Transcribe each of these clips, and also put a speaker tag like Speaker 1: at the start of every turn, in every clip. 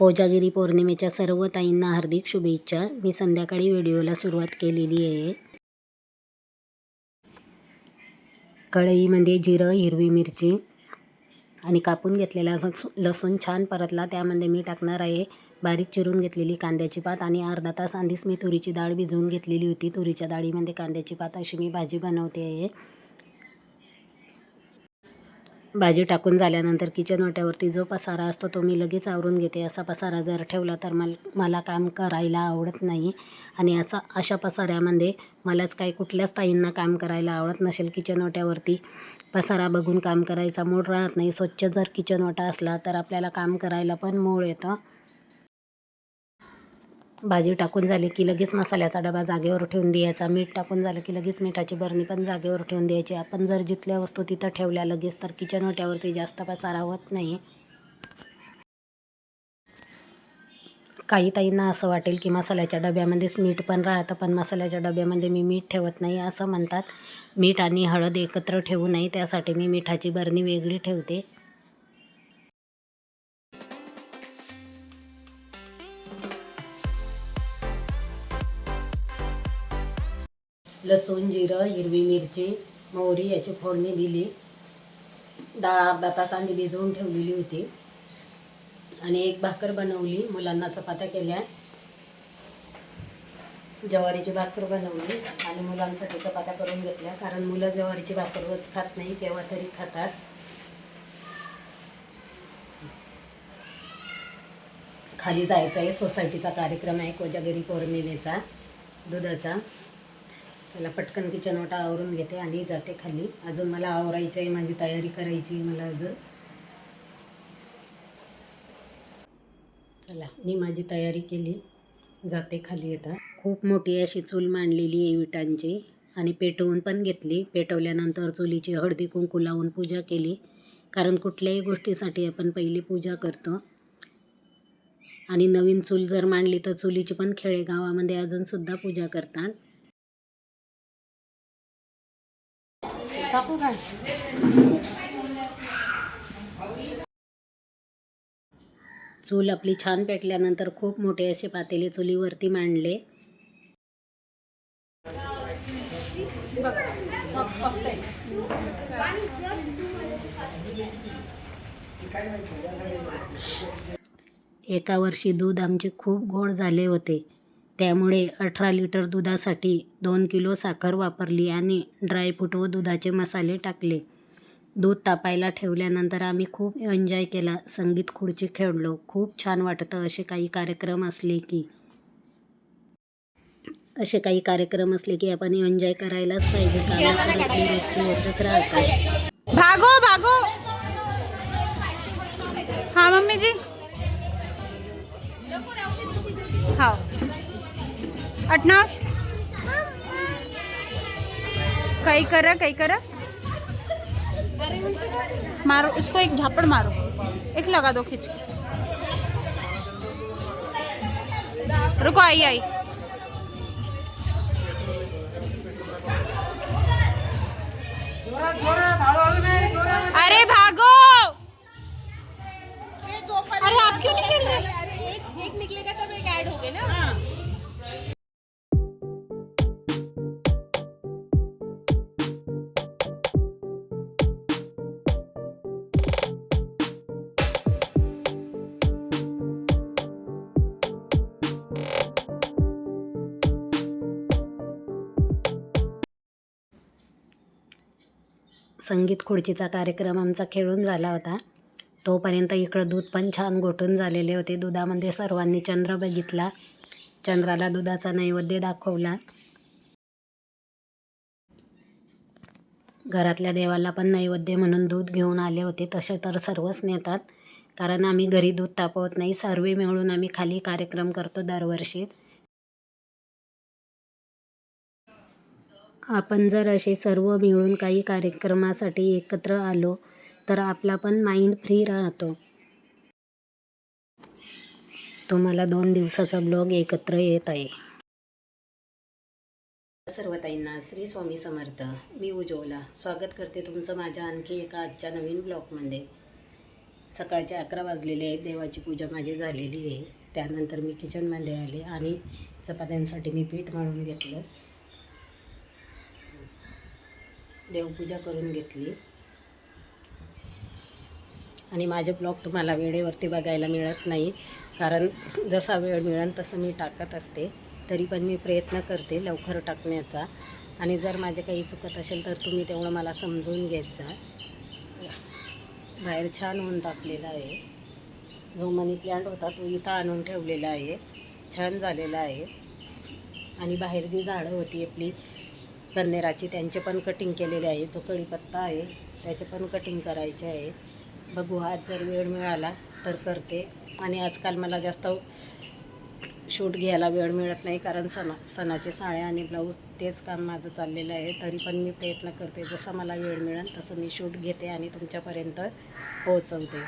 Speaker 1: कोजागिरी पौर्णिमेच्या सर्व ताईंना हार्दिक शुभेच्छा. मी संध्याकाळी व्हिडिओला सुरुवात केलेली आहे. कढईमध्ये म्हणजे जिरं हिरवी मिरची आणि कापून घेतलेला लसूण छान परतला. त्यामध्ये मी टाकणार आहे बारीक चिरून घेतलेली कांद्याची पात आणि अर्धा तास आधीच मी तुरीची डाळ भिजवून घेतलेली होती. तुरीच्या डाळीमध्ये कांद्याची पात अशी मी भाजी बनवते आहे. भाजी टाकून झाल्यानंतर किचन ओट्यावरती जो पसारा असतो तो मी लगेच आवरून घेते. असा पसारा जर ठेवला तर मल मला काम करायला आवडत नाही. आणि असा अशा पसाऱ्यामध्ये मलाच काही कुठल्याच ताईंना काम करायला आवडत नसेल. किचन ओट्यावरती पसारा बघून काम करायचा मूड राहत नाही. स्वच्छ जर किचन ओटा असला तर आपल्याला काम करायला पण मूळ येतं. भाजी टाकून झाली की लगेच मसाल्याचा डबा जागेवर ठेवून द्यायचा. मीठ टाकून झालं की लगेच मिठाची बरणी पण जागेवर ठेवून द्यायची. आपण जर जिथल्या वस्तू तिथं ठेवल्या लगेच तर किचन ओट्यावरती जास्त पसारा होत नाही. काही ताईंना असं वाटेल की मसाल्याच्या डब्यामध्येच मीठ पण राहतं पण मसाल्याच्या डब्यामध्ये मी मीठ ठेवत नाही असं म्हणतात. मीठ आणि हळद एकत्र ठेवू नये त्यासाठी मी मिठाची बरणी वेगळी ठेवते. लसूण जिरं हिरवी मिरची मोहरी याची फोडणी दिली. डाळ अर्धा तास आधी भिजवून ठेवलेली होती. आणि एक भाकर बनवली. मुलांना चपात्या केल्या. ज्वारीची भाकर बनवली. आणि मुलांसाठी चपात्या करून घेतल्या. कारण मुलं ज्वारीची भाकर रोज खात नाही केव्हा तरी खातात. खाली जायचं आहे सोसायटीचा कार्यक्रम आहे. कोजागिरी पौर्णिमेचा दुधाचा. त्याला पटकन किचन ओटा आवरून घेते आणि जाते खाली. अजून मला आवरायची आहे माझी तयारी करायची आहे मला अजून. चला मी माझी तयारी केली. जाते खाली येतात खूप मोठी अशी चूल मांडलेली आहे विटांची आणि पेटवून पण घेतली. पेटवल्यानंतर चुलीची हळदी कुंकू लावून पूजा केली. कारण कुठल्याही गोष्टीसाठी आपण पहिली पूजा करतो. आणि नवीन चूल जर मांडली तर चुलीची पण खेडेगावामध्ये अजूनसुद्धा पूजा करतात. टाकू काय? चूल आपली छान पेटल्यानंतर खूप मोठे असे पातेले चुलीवरती मांडले. एका वर्षी दूध आमचे खूप गोड झाले होते. त्यामुळे अठरा लिटर दुधासाठी दोन किलो साखर वापरली आणि ड्रायफ्रूट व दुधाचे मसाले टाकले. दूध तापायला ठेवल्यानंतर आम्ही खूप एन्जॉय केला. संगीत खुर्ची खेळलो. खूप छान वाटतं असे काही कार्यक्रम असले की. असे काही कार्यक्रम असले की आपण एन्जॉय करायलाच पाहिजे.
Speaker 2: भागो भागो. हा मम्मी जी अटनाव कहीं करा कहीं करा। मारो इसको एक झापड़ मारो। एक लगा दो खींच रुको आई आई। अरे भागो! अरे आप क्यों नहीं खेल रहे?
Speaker 3: एक एक निकलेगा तब एक ऐड हो गए ना
Speaker 1: संगीत खुर्चीचा कार्यक्रम आमचा खेळून झाला होता. तोपर्यंत इकडं दूध पण छान गोठून झालेले होते. दुधामध्ये सर्वांनी चंद्र बघितला. चंद्राला दुधाचा नैवेद्य दाखवला. घरातल्या देवाला पण नैवेद्य म्हणून दूध घेऊन आले होते. तसे तर सर्वच नेतात. कारण आम्ही घरी दूध तापवत नाही. सर्व मिळून आम्ही खाली कार्यक्रम करतो दरवर्षी आपण जर असे सर्व मिळून काही कार्यक्रमासाठी एकत्र आलो तर आपला पण माइंड फ्री राहतो. तुम्हाला दोन दिवसाचा ब्लॉग एकत्र येत आहे. सर्व ताईंना श्री स्वामी समर्थ. मी उज्ज्वला. स्वागत करते तुमचं माझ्या आणखी एका आजच्या नवीन ब्लॉगमध्ये सकाळचे अकरा वाजलेले आहेत. देवाची पूजा माझी झालेली आहे. त्यानंतर मी किचनमध्ये आले आणि चपात्यांसाठी मी पीठ मळून घेतलं. देवपूजा करून घेतली. आणि माझे ब्लॉग तुम्हाला वेळेवरती बघायला मिळत नाही. कारण जसा वेळ मिळेल तसं मी टाकत असते. तरी पण मी प्रयत्न करते लवकर टाकण्याचा. आणि जर माझे काही चुकत असेल तर तुम्ही तेवढं मला समजून घेत जा. बाहेर छान ऊन टाकलेला आहे. जो मनी प्लांट होता तो इथं आणून ठेवलेला आहे. छान झालेला आहे. आणि बाहेर जी झाडं होती आपली कन्नेराची त्यांचे पण कटिंग केलेले आहे. जो कढीपत्ता आहे त्याचे पण कटिंग करायचे आहे. बघू आज जर वेळ मिळाला तर करते. आणि आजकाल मला जास्त शूट घ्यायला वेळ मिळत नाही कारण सणा सणाचे साड्या आणि ब्लाऊज तेच काम माझं चाललेलं आहे. तरी पण मी प्रयत्न करते. जसा मला वेळ मिळेल तसं मी शूट घेते आणि तुमच्यापर्यंत पोहोचवते.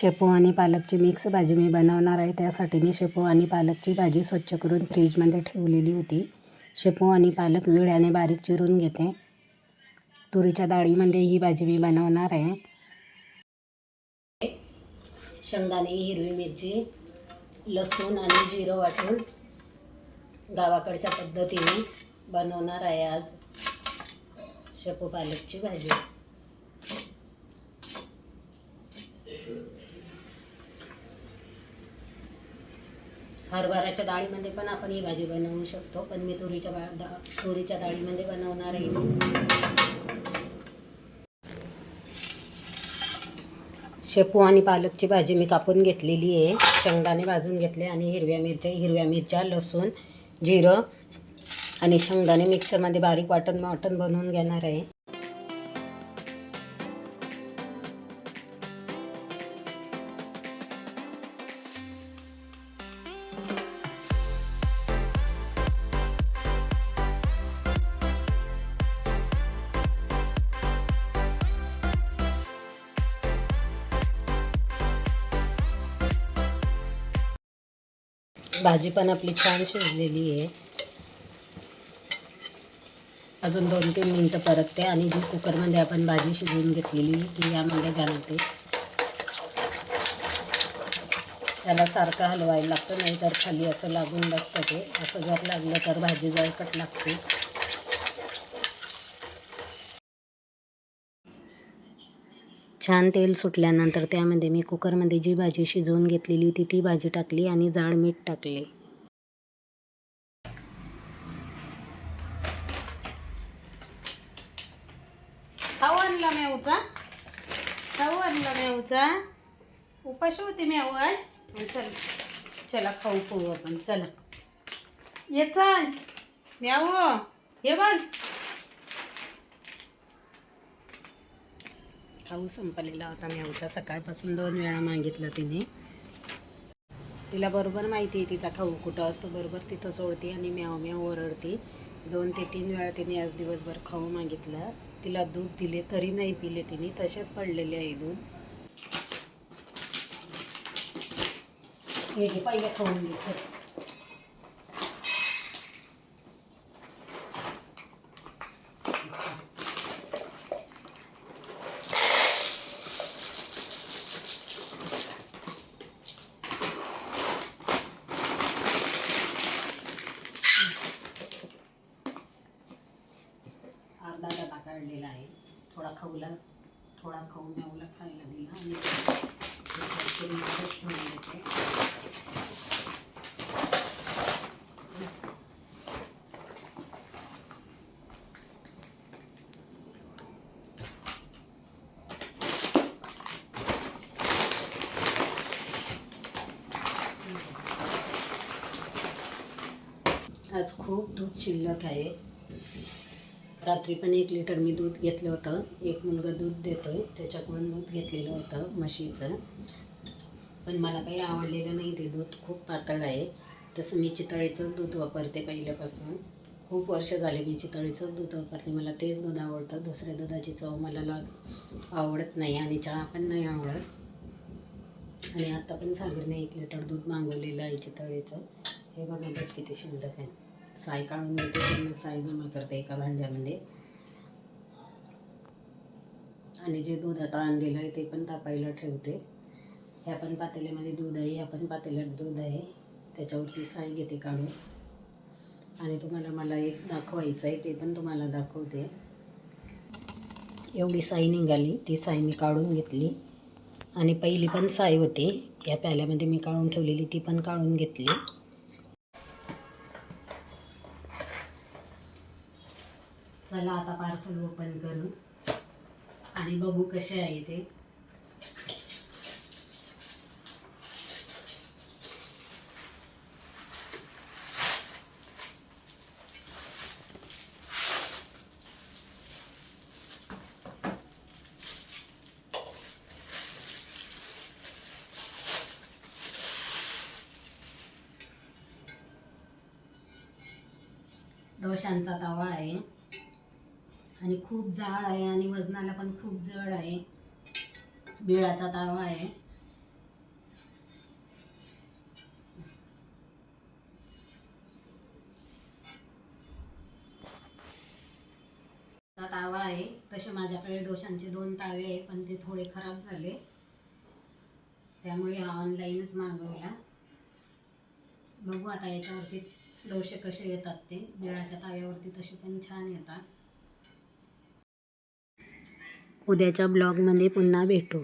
Speaker 1: शेपू आणि पालकची मिक्स भाजी मी बनवणार आहे. त्यासाठी मी शेपू आणि पालकची भाजी स्वच्छ करून फ्रीजमध्ये ठेवलेली होती. शेपू आणि पालक विळ्याने बारीक चिरून घेते. तुरीच्या डाळीमध्ये ही भाजी मी बनवणार आहे. शेंगदाणे हिरवी मिरची लसूण आणि जिरं वाटून गावाकडच्या पद्धतीने बनवणार आहे आज शेपू पालकची भाजी. हरभऱ्याच्या डाळीमध्ये पण आपण ही भाजी बनवू शकतो पण मी तुरीच्या बा तुरीच्या डाळीमध्ये बनवणार आहे. शेपू आणि पालकची भाजी मी कापून घेतलेली आहे. शेंगदाणे भाजून घेतले आणि हिरव्या मिरच्या हिरव्या मिरच्या लसूण जिरं आणि शेंगदाणे मिक्सरमध्ये बारीक वाटण वाटण बनवून घेणार आहे. भाजी पण आपली छान शिजलेली आहे. अजून दोन तीन मिनटं परतते आणि जी कुकरमध्ये आपण भाजी शिजवून घेतलेली ती यामध्ये घालते. त्याला सारखं हलवायला लागतं नाही तर खाली असं लागून बसतं ते. असं जर लागलं तर भाजी जळकट लागते. छान तेल सुटल्यानंतर त्यामध्ये मी कुकरमध्ये जी भाजी शिजवून घेतलेली होती ती भाजी टाकली आणि जाड मीठ टाकले.
Speaker 2: खाऊ आणला मेवचा खाऊ आणला मेवचा उपाशी होती मेव आज? चला चल चला खाऊ खाऊ आपण चला. ये चल. म्याव हे बघ.
Speaker 1: खाऊ संपलेला होता मेवचा सकाळपासून दोन वेळा मागितलं तिने. तिला बरोबर माहिती आहे तिचा खाऊ कुठं असतो. बरोबर तिथं सोडते आणि म्याव म्याव ओरडते. दोन ते तीन वेळा तिने आज दिवसभर खाऊ मागितलं. तिला दूध दिले तरी नाही पिले तिने. तसेच पडलेले आहे दूध. हे घे पहिले खाऊन घे चल. अर्धा डबा काढलेला आहे. थोडा खवला थोडा खाऊ म्यावला खायला दिला आणि ठेवून आज खूप दूध शिल्लक आहे. रात्री पण एक लिटर मी दूध घेतलं होतं. एक मुलगा दूध देतोय. त्याच्याकडून दूध घेतलेलं होतं म्हशीचं. पण मला काही आवडलेलं नाही ते दूध. खूप पातळ आहे. तसं मी चितळेचंच दूध वापरते पहिल्यापासून. खूप वर्ष झाले मी चितळेचंच दूध वापरते. मला तेच दूध आवडतं. दुसऱ्या दुधाची चव मला लाग आवडत नाही आणि चहा पण नाही आवडत. आणि आत्ता पण सागरने एक लिटर दूध मागवलेलं आहे चितळेचं. हे बघा दूध किती शिल्लक आहे. साय काढून देते त्यांना साय जमा करते एका भांड्यामध्ये. आणि जे दूध आता आणलेलं आहे ते पण तापायला ठेवते. ह्या पण पातेल्यामध्ये दूध आहे ह्या पण पातेल्यात दूध आहे. त्याच्यावरती साई घेते काढून. आणि तुम्हाला मला एक दाखवायचं आहे ते पण तुम्हाला दाखवते. एवढी साई निघाली ती साई मी काढून घेतली. आणि पहिली पण साई होती या प्याल्यामध्ये मी काढून ठेवलेली ती पण काढून घेतली. चला आता पार्सल ओपन करू. आणि बघू कसे आहे ते. डोशांचा तवा आहे. आणि खूप जाड आहे आणि वजनाला पण खूप जड आहे. बिळाचा तवा आहे. तावा आहे. तसे माझ्याकडे डोशांचे दोन तावे आहे पण ते थोडे खराब झाले. त्यामुळे हा ऑनलाईनच मागवला. बघू आता याच्यावरती डोसे कसे येतात ते. बिळाच्या ताव्यावरती तसे पण छान येतात. उद्याच्या ब्लॉगमध्ये पुन्हा भेटू.